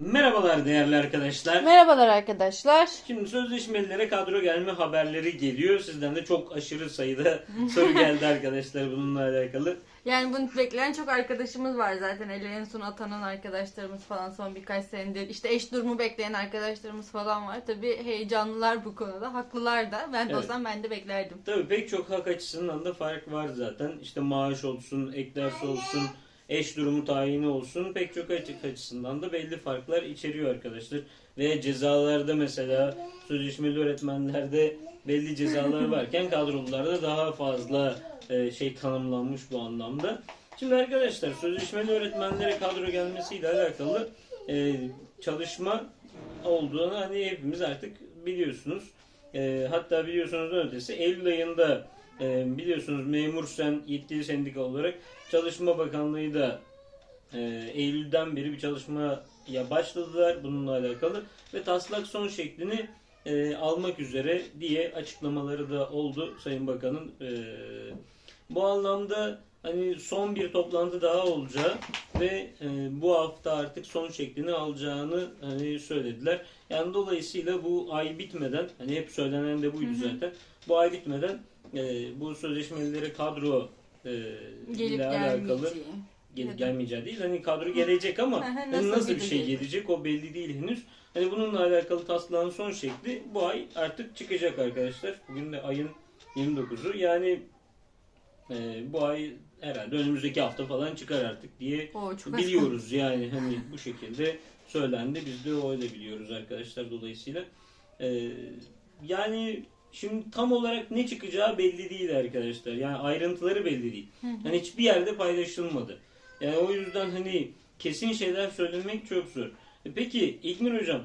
Merhabalar değerli arkadaşlar. Merhabalar arkadaşlar. Şimdi sözleşmelilere kadro gelme haberleri geliyor. Sizden de çok aşırı sayıda soru geldi arkadaşlar bununla alakalı. Yani bunu bekleyen çok arkadaşımız var zaten. Ele en son atanan arkadaşlarımız falan son birkaç senedir. İşte eş durumu bekleyen arkadaşlarımız falan var. Tabii heyecanlılar bu konuda. Haklılar da. Ben de Evet. olsam ben de beklerdim. Tabii pek çok hak açısından da fark var zaten. İşte maaş olsun, eklersi olsun, eş durumu tayini olsun pek çok açısından da belli farklar içeriyor arkadaşlar. Ve cezalarda mesela sözleşmeli öğretmenlerde belli cezalar varken kadrolularda daha fazla e, şey tanımlanmış bu anlamda. Şimdi arkadaşlar sözleşmeli öğretmenlere kadro gelmesiyle alakalı e, çalışma olduğunu hani hepimiz artık biliyorsunuz. E, hatta biliyorsunuz ötesi Eylül ayında e, biliyorsunuz memur sen yetkili sendika olarak Çalışma Bakanlığı da e, Eylül'den beri bir çalışmaya başladılar bununla alakalı ve taslak son şeklini e, almak üzere diye açıklamaları da oldu Sayın Bakan'ın. E, bu anlamda hani son bir toplantı daha olacağı ve e, bu hafta artık son şeklini alacağını hani söylediler. Yani dolayısıyla bu ay bitmeden hani hep söylenen de buydu Hı hı. zaten. Bu ay bitmeden e, bu sözleşmeleri kadro e, Gelip ile alakalı gelmeyeceği. gelip gelmeyeceği değil. Hani kadro gelecek ama hani nasıl bir şey gelecek? gelecek o belli değil henüz. Hani bununla alakalı taslağın son şekli bu ay artık çıkacak arkadaşlar. Bugün de ayın 29'u. Yani e, bu ay herhalde önümüzdeki hafta falan çıkar artık diye Oo, çok biliyoruz yani hani bu şekilde söylendi. Biz de öyle biliyoruz arkadaşlar dolayısıyla. Ee, yani şimdi tam olarak ne çıkacağı belli değil arkadaşlar. Yani ayrıntıları belli değil. Hani hiçbir yerde paylaşılmadı. Yani o yüzden hani kesin şeyler söylemek çok zor. E Peki İlknur Hocam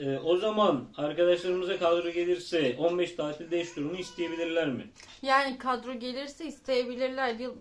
e, o zaman arkadaşlarımıza kadro gelirse 15 tatilde eş durumu isteyebilirler mi? Yani kadro gelirse isteyebilirler. Yıl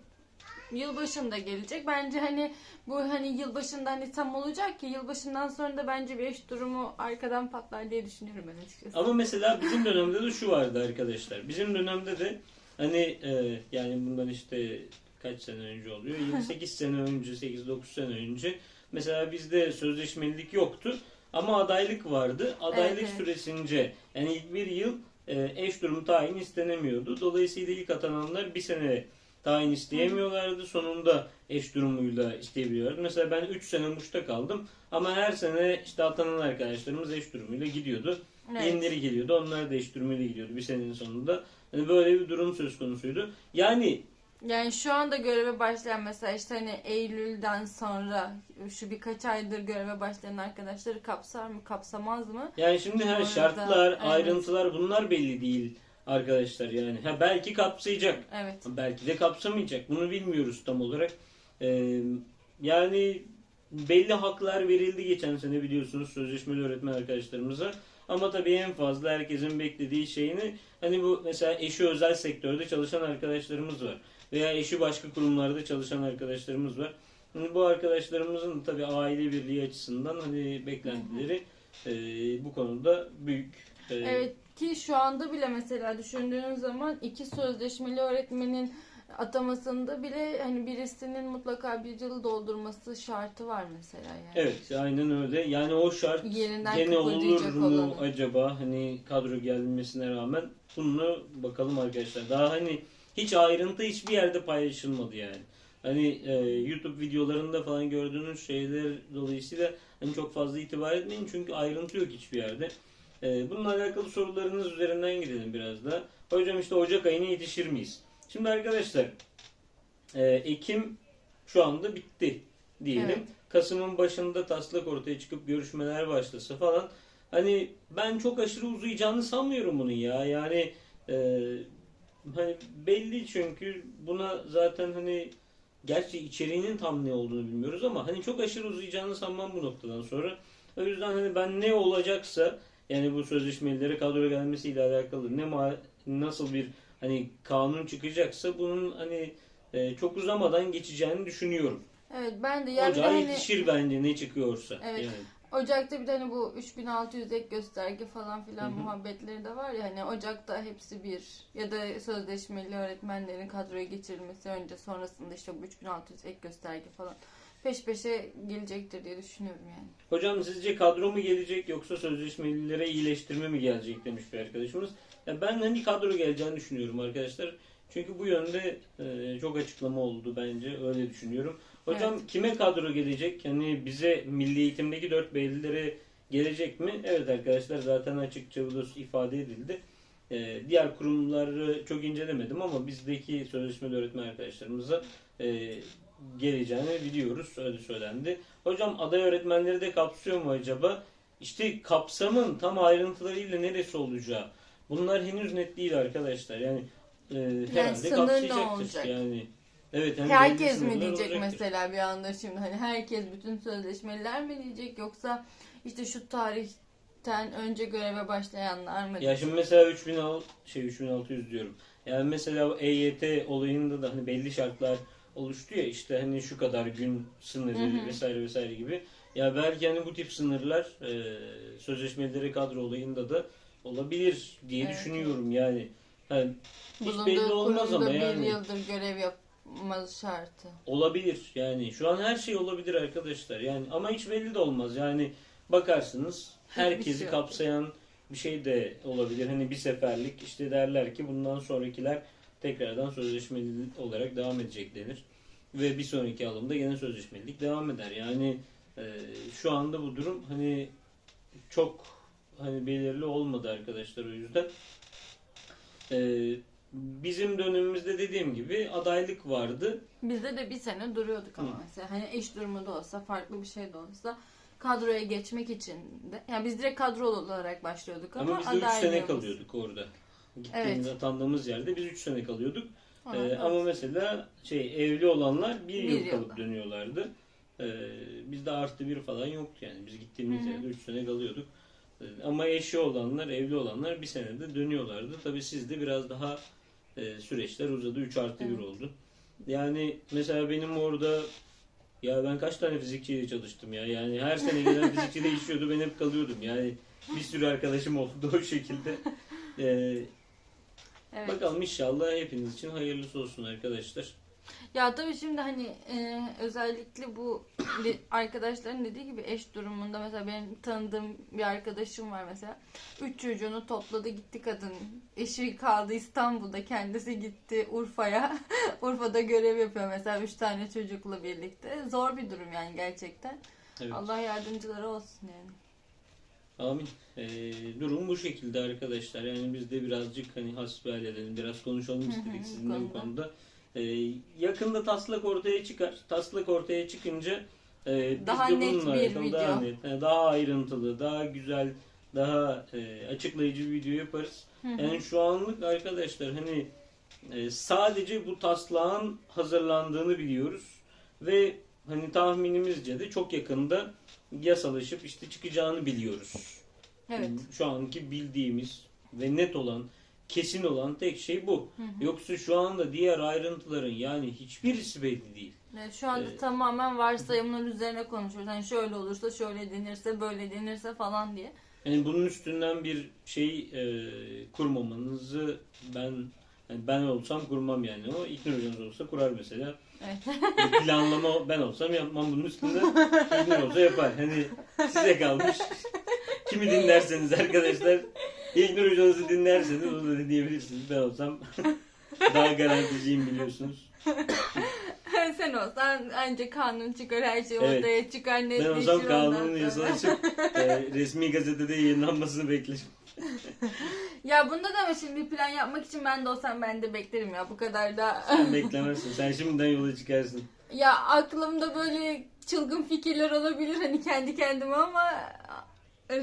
yılbaşında gelecek. Bence hani bu hani yılbaşında hani tam olacak ki yılbaşından sonra da bence bir eş durumu arkadan patlar diye düşünüyorum ben açıkçası. Ama mesela bizim dönemde de şu vardı arkadaşlar. Bizim dönemde de hani e, yani bundan işte kaç sene önce oluyor? 28 sene önce, 8-9 sene önce mesela bizde sözleşmelilik yoktu. Ama adaylık vardı. Adaylık Evet, evet. süresince yani ilk bir yıl e, eş durum tayin istenemiyordu. Dolayısıyla ilk atananlar bir sene tayin isteyemiyorlardı. Sonunda eş durumuyla isteyebiliyorlardı. Mesela ben 3 sene Muş'ta kaldım. Ama her sene işte atanan arkadaşlarımız eş durumuyla gidiyordu. Evet. Yenileri geliyordu. Onlar da eş durumuyla gidiyordu bir senenin sonunda. Hani böyle bir durum söz konusuydu. Yani Yani şu anda göreve başlayan mesela işte hani Eylül'den sonra şu birkaç aydır göreve başlayan arkadaşları kapsar mı kapsamaz mı? yani şimdi her şartlar, evet. ayrıntılar bunlar belli değil arkadaşlar yani. Ha belki kapsayacak. Evet. Belki de kapsamayacak. Bunu bilmiyoruz tam olarak. Ee, yani belli haklar verildi geçen sene biliyorsunuz sözleşmeli öğretmen arkadaşlarımıza. Ama tabii en fazla herkesin beklediği şeyini hani bu mesela eşi özel sektörde çalışan arkadaşlarımız var. Veya eşi başka kurumlarda çalışan arkadaşlarımız var. Hani bu arkadaşlarımızın da tabii aile birliği açısından hani beklentileri e, bu konuda büyük. E, Evet ki şu anda bile mesela düşündüğün zaman iki sözleşmeli öğretmenin atamasında bile hani birisinin mutlaka bir yıl doldurması şartı var mesela yani. Evet aynen öyle. Yani o şart Yerinden gene olur mu olanı. acaba hani kadro gelmesine rağmen bunu bakalım arkadaşlar. Daha hani hiç ayrıntı hiçbir yerde paylaşılmadı yani. Hani e, YouTube videolarında falan gördüğünüz şeyler dolayısıyla hani çok fazla itibar etmeyin çünkü ayrıntı yok hiçbir yerde. E, bununla alakalı sorularınız üzerinden gidelim biraz da. Hocam işte Ocak ayına yetişir miyiz? Şimdi arkadaşlar e, Ekim şu anda bitti diyelim. Evet. Kasım'ın başında taslak ortaya çıkıp görüşmeler başlasa falan. Hani ben çok aşırı uzayacağını sanmıyorum bunun ya. Yani e, hani belli çünkü buna zaten hani gerçi içeriğinin tam ne olduğunu bilmiyoruz ama hani çok aşırı uzayacağını sanmam bu noktadan sonra. O yüzden hani ben ne olacaksa yani bu sözleşmelere kadro gelmesiyle alakalı ne ma- nasıl bir hani kanun çıkacaksa bunun hani e, çok uzamadan geçeceğini düşünüyorum. Evet ben de yani Ocağa hani yetişir bence ne çıkıyorsa. Evet. Yani. Ocak'ta bir de hani bu 3600 ek gösterge falan filan Hı hı. muhabbetleri de var ya hani Ocak'ta hepsi bir ya da sözleşmeli öğretmenlerin kadroya geçirilmesi önce sonrasında işte bu 3600 ek gösterge falan peş peşe gelecektir diye düşünüyorum yani. Hocam sizce kadro mu gelecek yoksa sözleşmelilere iyileştirme mi gelecek demiş bir arkadaşımız. Ya ben hani kadro geleceğini düşünüyorum arkadaşlar. Çünkü bu yönde e, çok açıklama oldu bence öyle düşünüyorum. Hocam kime kadro gelecek? Hani bize milli eğitimdeki 4 beylilere gelecek mi? Evet arkadaşlar zaten açıkça bu da ifade edildi. E, diğer kurumları çok incelemedim ama bizdeki sözleşmeli öğretmen arkadaşlarımıza e, geleceğini biliyoruz. Öyle söylendi. Hocam aday öğretmenleri de kapsıyor mu acaba? İşte kapsamın tam ayrıntılarıyla neresi olacağı. Bunlar henüz net değil arkadaşlar. Yani, e, herhalde sınır ne olacak? Yani evet hani Herkes mi diyecek olacaktır. mesela bir anda şimdi hani herkes bütün sözleşmeliler mi diyecek yoksa işte şu tarihten önce göreve başlayanlar mı Ya şimdi mesela 3000 şey 3600 diyorum. Yani mesela EYT olayında da hani belli şartlar oluştu ya işte hani şu kadar gün sınırı Hı hı. vesaire vesaire gibi. Ya belki hani bu tip sınırlar e, sözleşmeleri kadro olayında da olabilir diye Evet, düşünüyorum yani. yani hiç Bulunduğu belli olmaz ama bir yani. yıldır görev yapması şartı. Olabilir yani şu an her şey olabilir arkadaşlar yani ama hiç belli de olmaz yani bakarsınız herkesi şey kapsayan bir şey de olabilir hani bir seferlik işte derler ki bundan sonrakiler tekrardan sözleşmeli olarak devam edecek denir. Ve bir sonraki alımda gene sözleşmelilik devam eder. Yani e, şu anda bu durum hani çok hani belirli olmadı arkadaşlar o yüzden. E, bizim dönemimizde dediğim gibi adaylık vardı. Bizde de bir sene duruyorduk ama Hı. mesela. Hani eş durumu da olsa farklı bir şey de olsa kadroya geçmek için de yani biz direkt kadrolu olarak başlıyorduk ama, Ama biz de 3 sene kalıyorduk orada. Gittiğimiz, Evet. atandığımız yerde biz 3 sene kalıyorduk. Ona Ee, evet. ama mesela şey evli olanlar 1 Bir yıl kalıp dönüyorlardı. Ee, bizde artı bir falan yoktu yani. Biz gittiğimiz Hı hı. yerde 3 sene kalıyorduk. Ee, ama eşi olanlar, evli olanlar bir senede dönüyorlardı. Tabii sizde biraz daha e, süreçler uzadı. 3 artı 1 Evet. oldu. Yani mesela benim orada ya ben kaç tane fizikçiyle çalıştım ya. Yani her sene gelen fizikçi değişiyordu. Ben hep kalıyordum. Yani bir sürü arkadaşım oldu o şekilde. Ee, Evet. Bakalım inşallah hepiniz için hayırlısı olsun arkadaşlar. Ya tabii şimdi hani e, özellikle bu arkadaşların dediği gibi eş durumunda mesela benim tanıdığım bir arkadaşım var mesela. Üç çocuğunu topladı gitti kadın. Eşi kaldı İstanbul'da kendisi gitti Urfa'ya. Urfa'da görev yapıyor mesela üç tane çocukla birlikte. Zor bir durum yani gerçekten. Evet. Allah yardımcıları olsun yani. Amin. Ee, durum bu şekilde arkadaşlar. Yani biz de birazcık hani hasbihal edelim, biraz konuşalım istedik sizinle bu konuda. Ee, yakında taslak ortaya çıkar. Taslak ortaya çıkınca e, biz Daha de net bununla bir alakalı daha video. net, yani daha ayrıntılı, daha güzel, daha e, açıklayıcı bir video yaparız. Yani şu anlık arkadaşlar hani e, sadece bu taslağın hazırlandığını biliyoruz ve hani tahminimizce de çok yakında yasalaşıp işte çıkacağını biliyoruz. Evet. Şu anki bildiğimiz ve net olan, kesin olan tek şey bu. Hı hı. Yoksa şu anda diğer ayrıntıların yani hiçbirisi belli değil. Evet, şu anda Evet. tamamen varsayımlar üzerine konuşuyoruz. Hani şöyle olursa, şöyle denirse, böyle denirse falan diye. Yani bunun üstünden bir şey e, kurmamanızı ben yani ben olsam kurmam yani o İlknur hocanız olsa kurar mesela. Evet. Bir planlama ben olsam yapmam bunun üstünde İlknur olsa yapar. Hani size kalmış. Kimi dinlerseniz arkadaşlar İlknur hocanızı dinlerseniz onu da diyebilirsiniz. Ben olsam daha garanticiyim biliyorsunuz. Sen olsan ancak kanun çıkar, her şey Evet. ortaya çıkar, Ben netleşir olsam ondan kanunun sonra. e, resmi gazetede yayınlanmasını beklerim. Ya bunda da ama şimdi bir plan yapmak için ben de olsam ben de beklerim ya bu kadar da. Sen beklemezsin. Sen şimdiden yola çıkarsın. ya aklımda böyle çılgın fikirler olabilir hani kendi kendime ama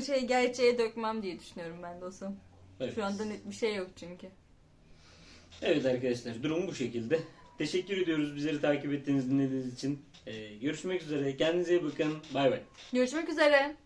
şey gerçeğe dökmem diye düşünüyorum ben de olsam. Evet. Şu anda net bir şey yok çünkü. Evet arkadaşlar durum bu şekilde. Teşekkür ediyoruz bizleri takip ettiğiniz dinlediğiniz için. Ee, görüşmek üzere. Kendinize iyi bakın. Bay bay. Görüşmek üzere.